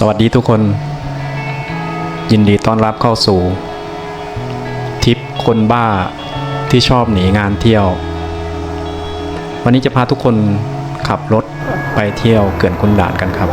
สวัสดีทุกคน ยินดีต้อนรับเข้าสู่ทริปคนบ้าที่ชอบหนีงานเที่ยว วันนี้จะพาทุกคนขับรถไปเที่ยวเขื่อนคุณด่านกันครับ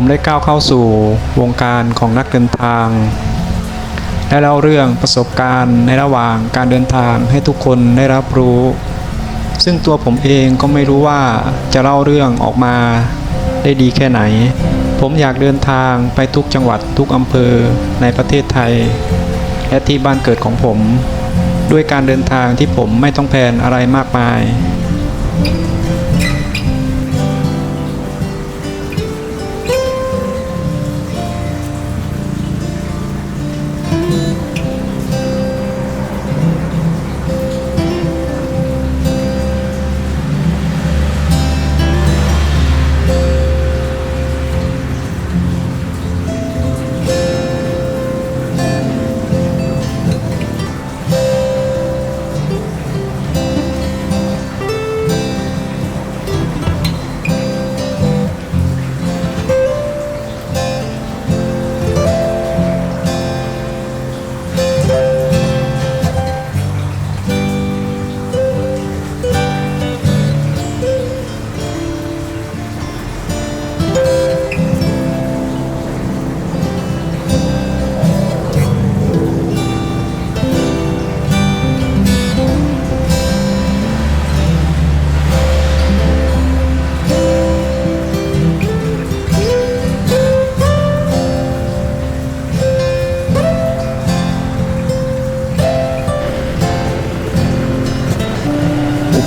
ผมได้ก้าวเข้าสู่วงการของนักเดินทาง และเล่าเรื่องประสบการณ์ในระหว่างการเดินทางให้ทุกคนได้รับรู้ ซึ่งตัวผมเองก็ไม่รู้ว่าจะเล่าเรื่องออกมาได้ดีแค่ไหน ผมอยากเดินทางไปทุกจังหวัดทุกอำเภอในประเทศไทย และที่บ้านเกิดของผม ด้วยการเดินทางที่ผมไม่ต้องแพลนอะไรมากมาย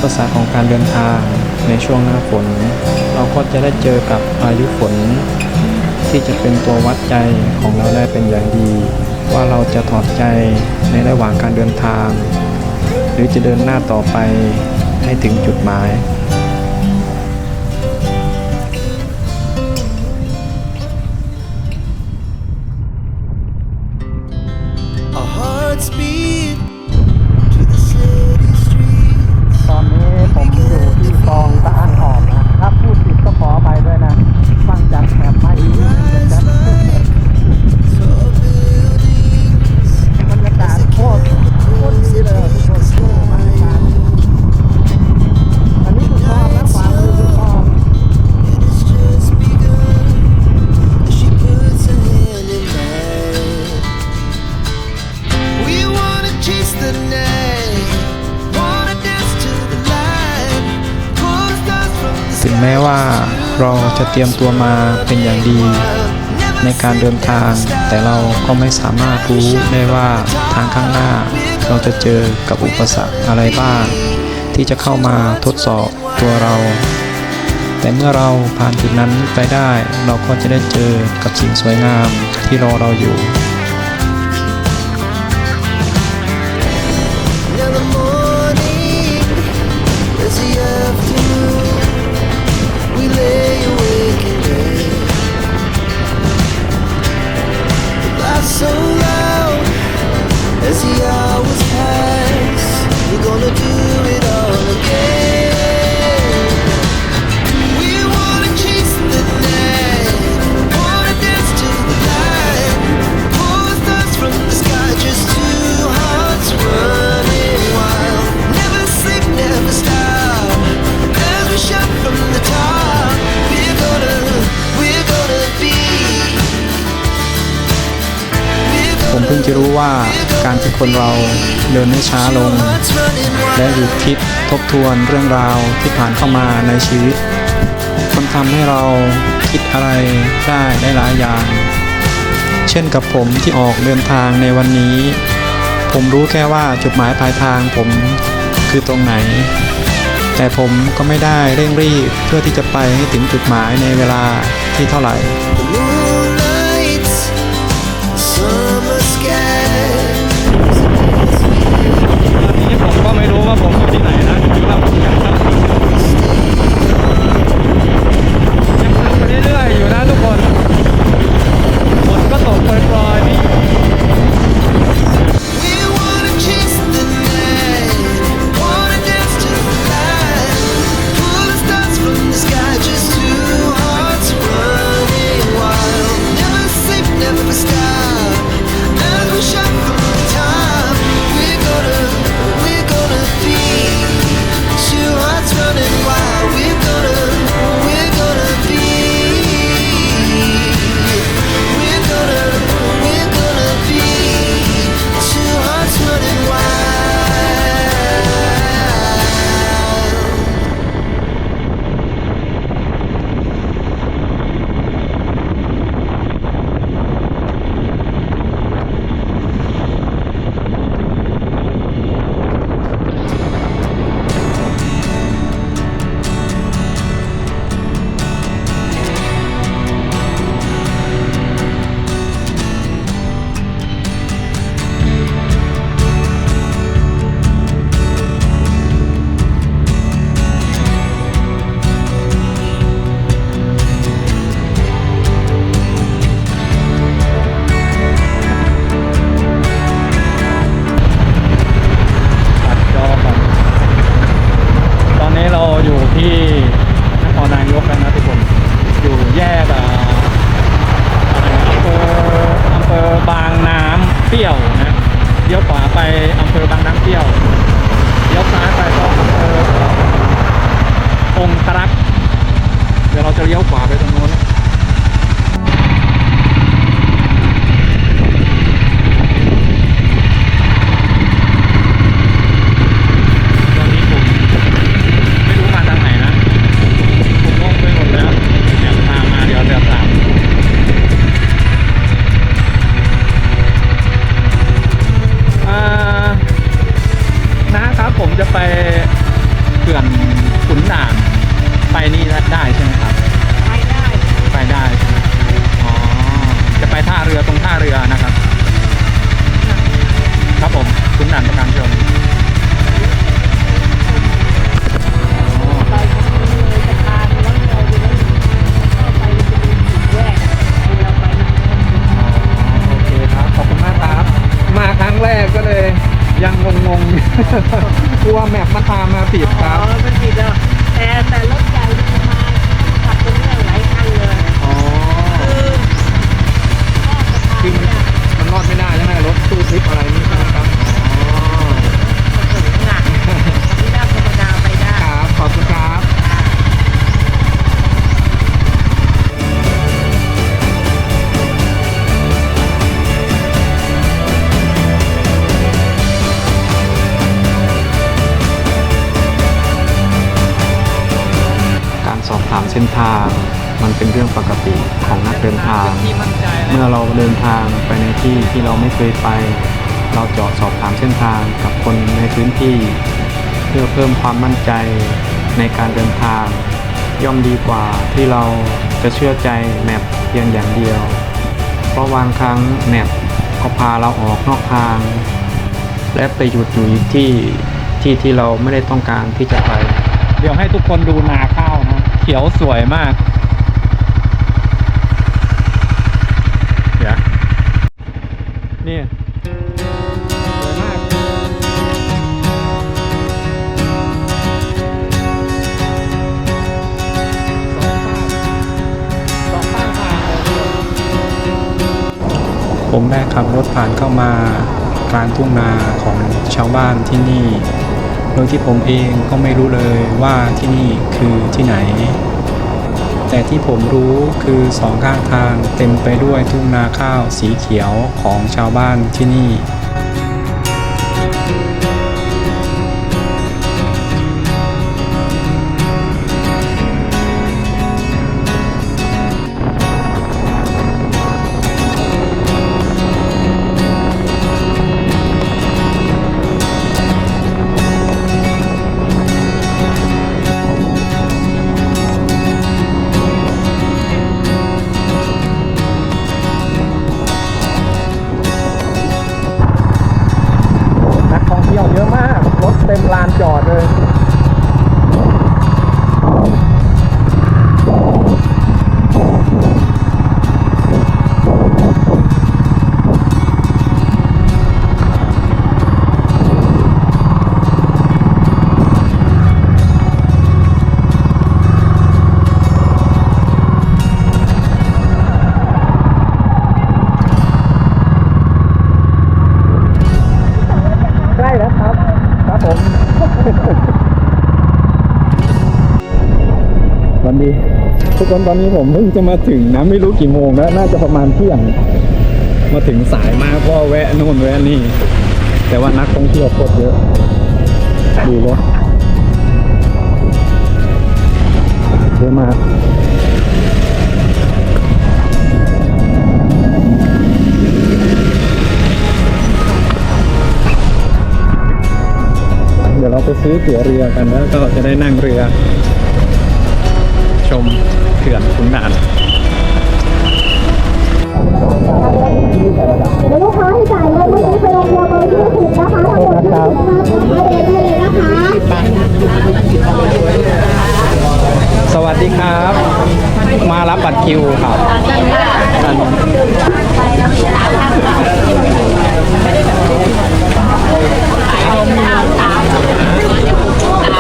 ปสรรคของการเดินทางในช่วงหน้าฝน เราก็จะได้เจอกับพายุฝน ที่จะเป็นตัววัดใจของเราได้เป็นอย่างดี ว่าเราจะถอดใจในระหว่างการเดินทาง หรือจะเดินหน้าต่อไปให้ถึงจุดหมาย เราจะเตรียมตัวมาเป็นอย่างดี ในการเดินทาง แต่เราก็ไม่สามารถรู้ได้ว่าทางข้างหน้า เราจะเจอกับอุปสรรคอะไรบ้าง ที่จะเข้ามาทดสอบตัวเรา แต่เมื่อเราผ่านจุดนั้นไปได้ เราก็จะได้เจอกับสิ่งสวยงามที่รอเราอยู่ คนเราเดินให้ช้าลง และหยุดคิดทบทวนเรื่องราวที่ผ่านเข้ามาในชีวิตมันทำให้เราคิดอะไรได้ได้หลายอย่าง เช่นกับผมที่ออกเดินทางในวันนี้ ผมรู้แค่ว่าจุดหมายปลายทางผมคือตรงไหน แต่ผมก็ไม่ได้เร่งรีบเพื่อที่จะไปให้ถึงจุดหมายในเวลาที่เท่าไหร่ กลัวแมปมาตามมาติดครับ ที่ที่เราไม่เคยไป เราเจาะสอบถามเส้นทางกับคนในพื้นที่ เพื่อเพิ่มความมั่นใจในการเดินทาง ย่อมดีกว่าที่เราจะเชื่อใจแมปเพียงอย่างเดียว เพราะบางครั้งแมปก็พาเราออกนอกทาง และไปหยุดอยู่ที่ที่ที่เราไม่ได้ต้องการที่จะไป เดี๋ยวให้ทุกคนดูนาข้าวนะ เขียวสวยมาก ผมได้ขับรถผ่านเข้ามากลางทุ่งนาของชาวบ้านที่นี่ โดยที่ผมเองก็ไม่รู้เลยว่าที่นี่คือที่ไหน แต่ที่ผมรู้คือสองข้างทางเต็มไปด้วยทุ่งนาข้าวสีเขียวของชาวบ้านที่นี่ ทุกคนตอนนี้ผมเพิ่งจะมาถึงนะไม่รู้กี่โมงแล้วน่าจะประมาณเที่ยง มาถึงสายมากเพราะว่าแวะนู่นแวะนี่ แต่ว่านักท่องเที่ยวโคตรเยอะดูรถเยอะมากเดี๋ยวเราไปซื้อตั๋วเรือกันแล้วก็จะได้นั่งเรือ ชมเขื่อนขุนด่านลูกค้าที่จ่ายเงินเมื่อกี้ไปลงเรือเบอร์ยี่สิบนะคะทั้งหมดยี่สิบนะคะไม่เด็ดไม่เลยนะคะ สวัสดีครับ มารับบัตรคิวครับ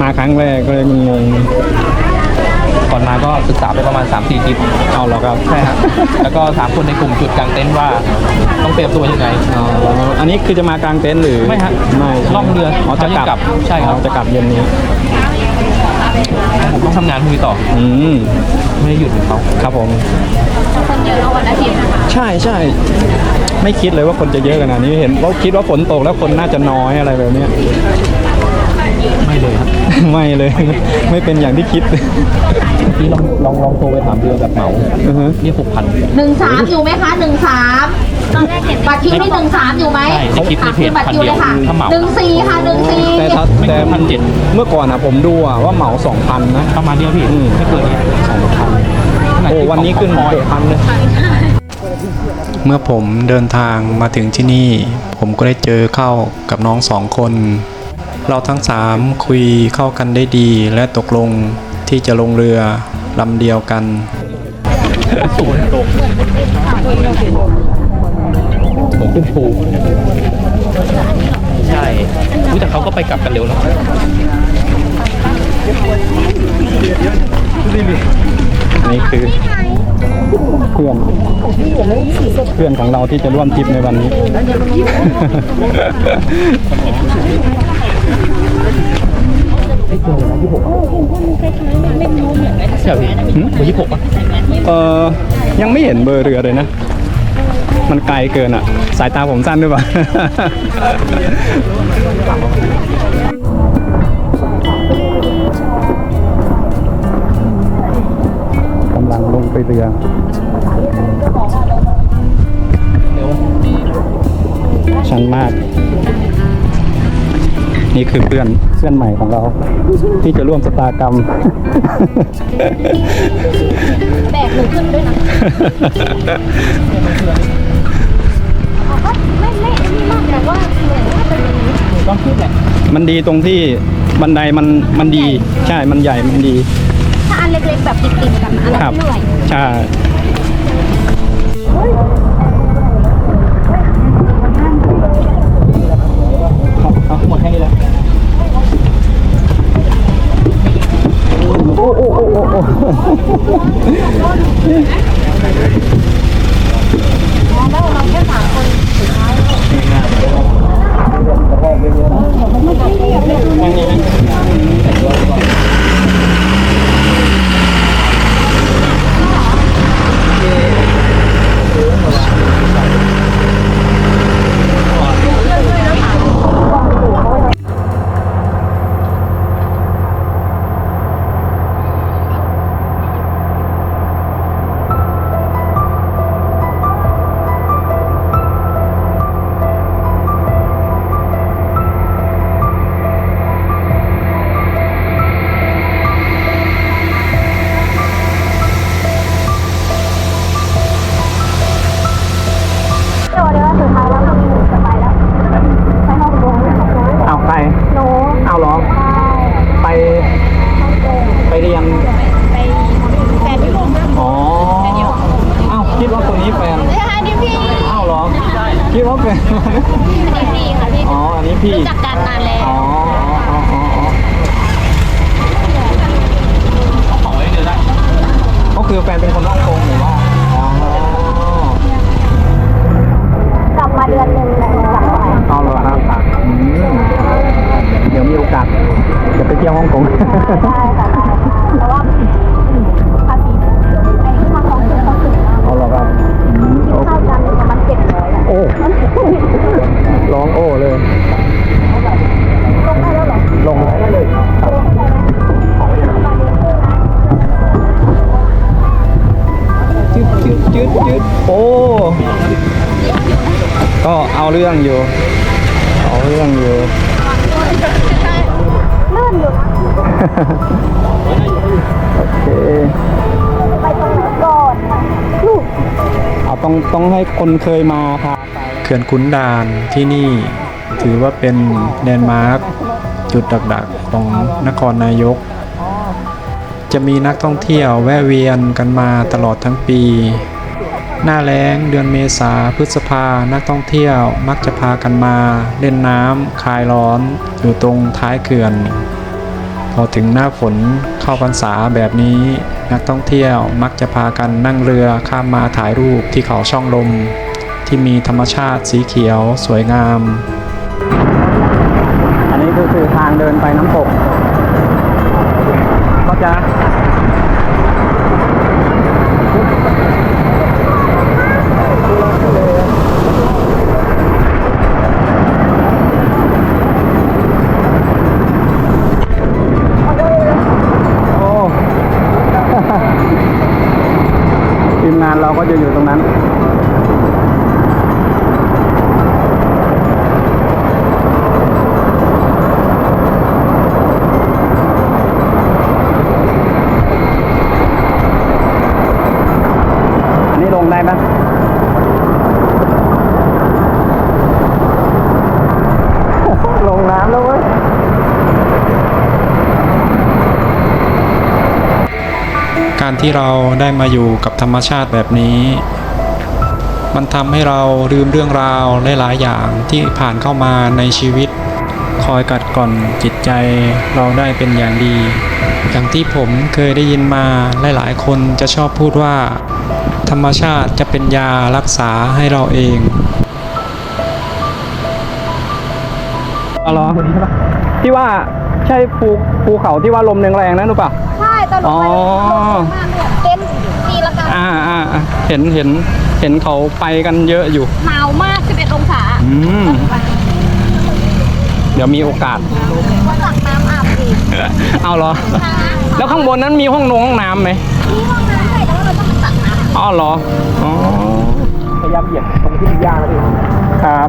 มาครั้งแรกก็เลยงงก่อนมาก็ศึกษาไปประมาณ 3 4คลิปๆเอาเหรอครับใช่ฮะแล้วก็ถามคนในกลุ่มจุดกลางเต็นท์ว่าต้องเตรียมตัวยังไงอ๋ออันนี้คือจะมากางเต็นท์หรือไม่ฮะไม่ล่องเรืออ๋อจะกลับใช่ครับอ๋อจะกลับเย็นนี้ผมต้องทำงานพรุ่งนี้ต่ออืมไม่ได้หยุดเหมือนเขาครับผมคนเยอะวันอาทิตย์นะคะใช่ใช่ไม่คิดเลยว่าคนจะเยอะขนาดนี้เห็นว่าคิดว่าฝนตกแล้วคนน่าจะน้อยอะไรแบบเนี้ย ไม่เลยครับไม่เลย ไม่เป็นอย่างที่คิดเมื่อกี้ลองลองลองโทรไปถามเรือแบบเหมาอือฮะนี่หกพันหนึ่งสามอยู่ไหมคะหนึ่งสามบัตรคิวนี่หนึ่งสามอยู่ไหมใช่ในคลิปในเพจบัตรคิวเลยค่ะพันเดียวถ้าเหมาหนึ่งสี่ค่ะหนึ่งสี่ แต่ถ้าไม่แต่เกินพันเจ็ดเมื่อก่อนอะผมดูอะว่าเหมาสองพันนะประมาณเดียวพี่อืมไม่เกินนี้สองพันโอ้วันนี้ขึ้นหกพันเลย เมื่อผมเดินทางมาถึงที่นี่ ผมก็ได้เจอเข้ากับน้องสองคน เราทั้งสามคุยเข้ากันได้ดีและตกลงที่จะลงเรือลำเดียวกันศูนย์ตกผมขึ้นภูใช่อุ๊ยแต่เขาก็ไปกลับกันเร็วเนาะนี่คือเพื่อนเพื่อนของเราที่จะร่วมทริปในวันนี้ ใช่เหรอพี่หืมเบอร์ยี่สิบหกป่ะเออยังไม่เห็นเบอร์เรือเลยนะ มันไกลเกินอะ สายตาผมสั้นด้วยป่ะกำลังลงไปเรือชันมาก นี่คือเพื่อนเพื่อนใหม่ของเรา ที่จะร่วมสตากรรม แบกหนูขึ้นด้วยนะไม่ไม่อันนี้มากแต่ว่าเหมือนว่าเป็นอย่างนี้ต้องขึ้นแหละมันดีตรงที่บันไดมันมันดี ใช่มันใหญ่มันดี ถ้าอันเล็กๆแบบติดๆกันอันคนั้รับนเหนื่อยใช่เอา พี่พี่ค่ะพี่ อ๋อ อันนี้พี่รู้จักกันนานแล้ว อ๋ออ๋ออ๋ออ๋อเดืก็คือแฟนเป็นคนฮ่องกงหรือว่ากลับมาเดือนหนึ่งแล้วกลับมาเอาเรอครับมเดี๋ยวมีโอกาสจะไปเที่ยวฮ่องกง ใช่ค่ะแต่ว่า ร้องโอ้เลย ลงได้แล้วเหรอ ลงเลยจืดจืดจืดจืดโอ้ ก็เอาเรื่องอยู่ เอาเรื่องอยู่ลื่นอยู่นะโอเค ไปตรงไหนก่อน เอาต้องต้องให้คนเคยมาพาไป เขื่อนขุนด่านที่นี่ถือว่าเป็นแลนด์มาร์คจุดดักๆของนครนายก จะมีนักท่องเที่ยวแวะเวียนกันมาตลอดทั้งปี หน้าแล้งเดือนเมษาพฤษภานักท่องเที่ยวมักจะพากันมาเล่นน้ำคลายร้อนอยู่ตรงท้ายเขื่อน พอถึงหน้าฝนเข้าพรรษาแบบนี้นักท่องเที่ยวมักจะพากันนั่งเรือข้ามมาถ่ายรูปที่เขาช่องลม ที่มีธรรมชาติสีเขียวสวยงาม อันนี้ก็คือทางเดินไปน้ำตก ก็จะ ที่เราได้มาอยู่กับธรรมชาติแบบนี้ มันทำให้เราลืมเรื่องราวหลายๆอย่างที่ผ่านเข้ามาในชีวิต คอยกัดก่อนจิตใจเราได้เป็นอย่างดี อย่างที่ผมเคยได้ยินมาหลายๆ คนจะชอบพูดว่า ธรรมชาติจะเป็นยารักษาให้เราเองอ๋อเหรอที่ว่าใช่ภูภูเขาที่ว่าลมแรงๆนั่นหรือเปล่า ใช่ตอนลงไปอ๋อมากเลยเต้นตีละกันอ่าอ่าอ่าเห็นเห็นเห็นเขาไปกันเยอะอยู่หนาวมาก11องศาอืมเดี๋ยวมีโอกาสว่าตักน้ำอาบอีกเอาเหรอ แล้วข้างบนนั้นมีห้องนงห้องน้ำไหมที่ห้องน้ำใช่แต่ว่าเราต้องไปตักน้ำอ๋อเหรออ๋อพยายามเหยียบตรงที่มีหญ้าแล้วพี่ครับ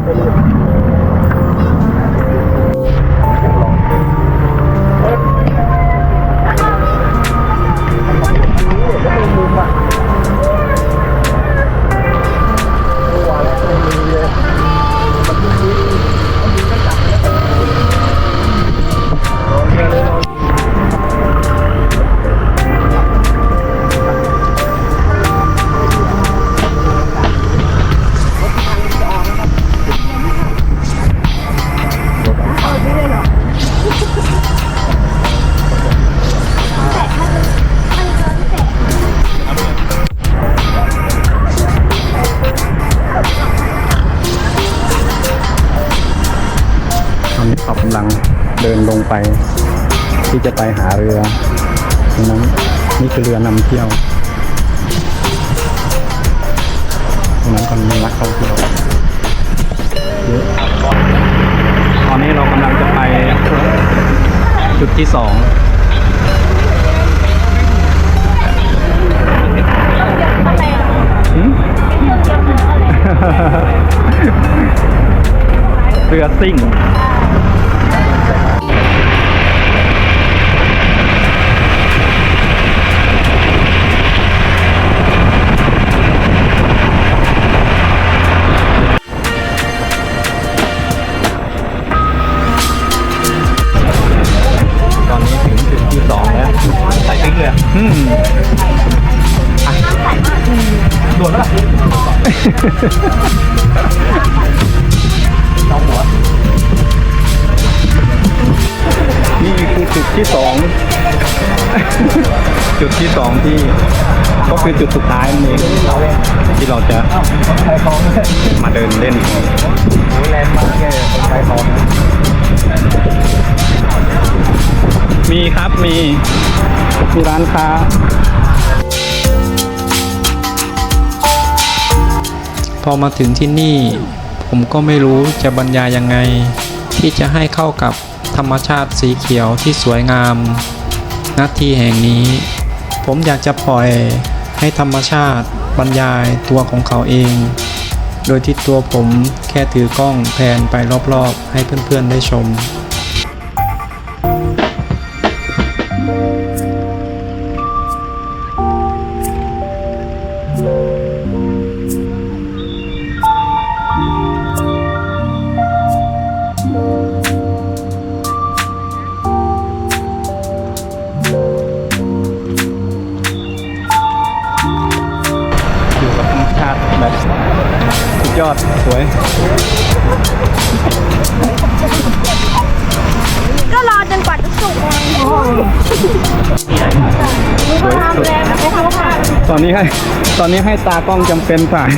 ที่สองหืมเรือซิ่ง อืมโดดแล้วล่ะนี่คือจุดที่สองจุดที่สองที่ก็คือจุดสุดท้ายนั่เองที่เราจะมาเดินเล่นมีครับมี มีร้านค้า พอมาถึงที่นี่ ผมก็ไม่รู้จะบรรยายยังไง ที่จะให้เข้ากับธรรมชาติสีเขียวที่สวยงามณที่แห่งนี้ ผมอยากจะปล่อยให้ธรรมชาติบรรยายตัวของเขาเอง โดยที่ตัวผมแค่ถือกล้องแผนไปรอบๆ ให้เพื่อนๆได้ชม อนนี้ให้ ตอนนี้ให้ตากล้องจำเป็นฝ่าย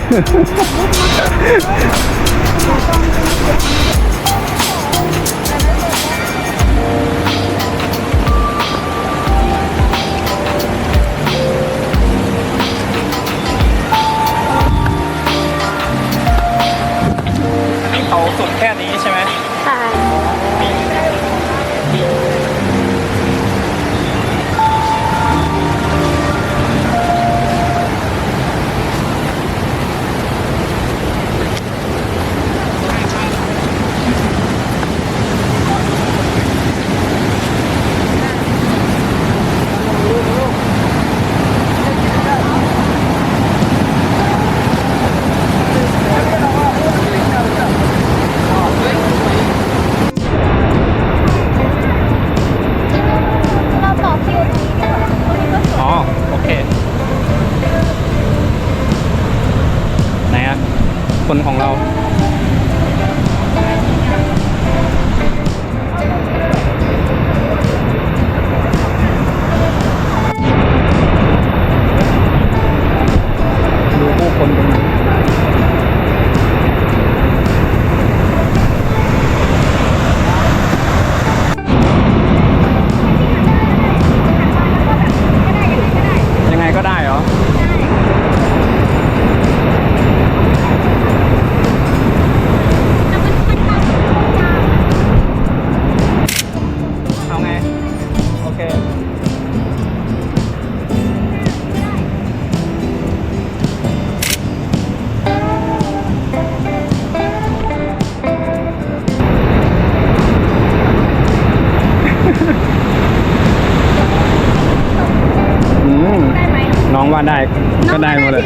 ได้หมดเลย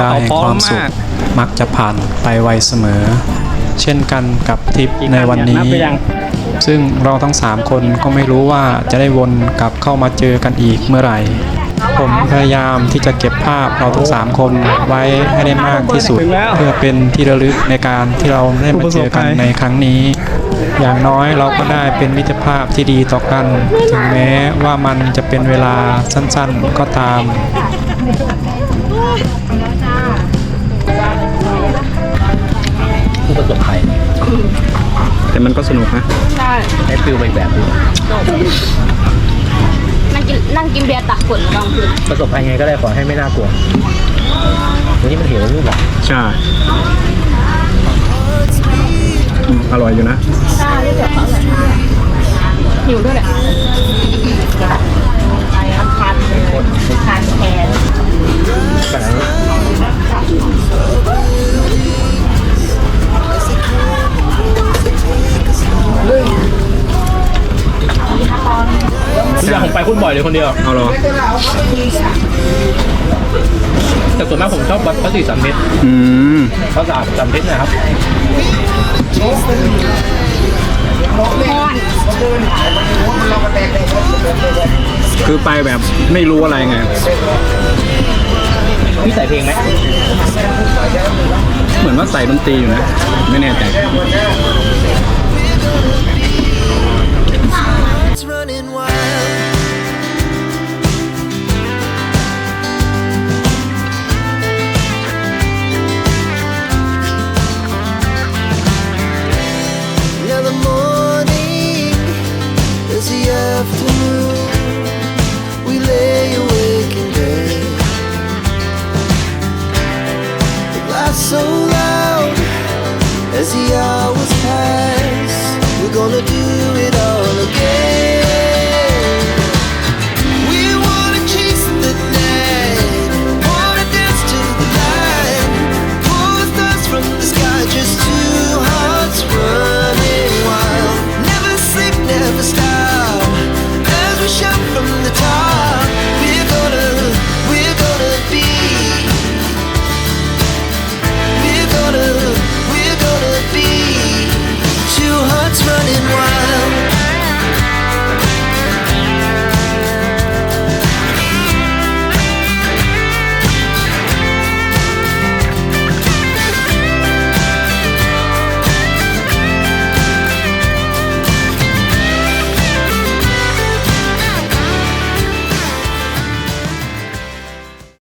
ลาเขาแห่งพร้อความมสุขมากมักจะผ่านไปไวเสมอ เช่นกันกับทริปในวันนันี้บไปยังซึ่งเราทั้ง 3 คนก็ไม่รู้ว่าจะได้วนกลับเข้ามาเจอกันอีกเมื่อไหร่ ผมพยายามที่จะเก็บภาพเราทั้ง 3 คนไว้ให้ได้มากที่สุดถึงแล้วเพื่อเป็นที่ระลึกในการที่เราได้มาเจอกันในครั้งนี้อย่างน้อยเราก็ได้เป็นมิตรภาพที่ดีต่อกัน ถึงแม้ว่ามันจะเป็นเวลาสั้นๆก็ตาม ผู้ประสบภัยแต่มันก็สนุกนะใช่ได้ฟิลไปแบบนึงนั่งกินนั่งกินเบียร์ตักฝนกลางคืนประสบภัยไงก็ได้ขอให้ไม่น่ากลัววันนี้มันหิวรูปหรอใช่อืมอร่อยอยู่นะใช่ที่เดี๋ยวเขาเลยหิวด้วยแหละคันคันแขนแบบ อยากผมไปคุณบ่อยเลยคนเดียว เอาเหรอแต่ส่วนมากผมชอบวัดพระศรีสัมเม็ดอืมพระสามสัมเม็ดนะครับคือไปแบบไม่รู้อะไรไงพี่ใส่เพลงไหมเหมือนว่าใส่ดนตรีอยู่นะ ไม่แน่ใจ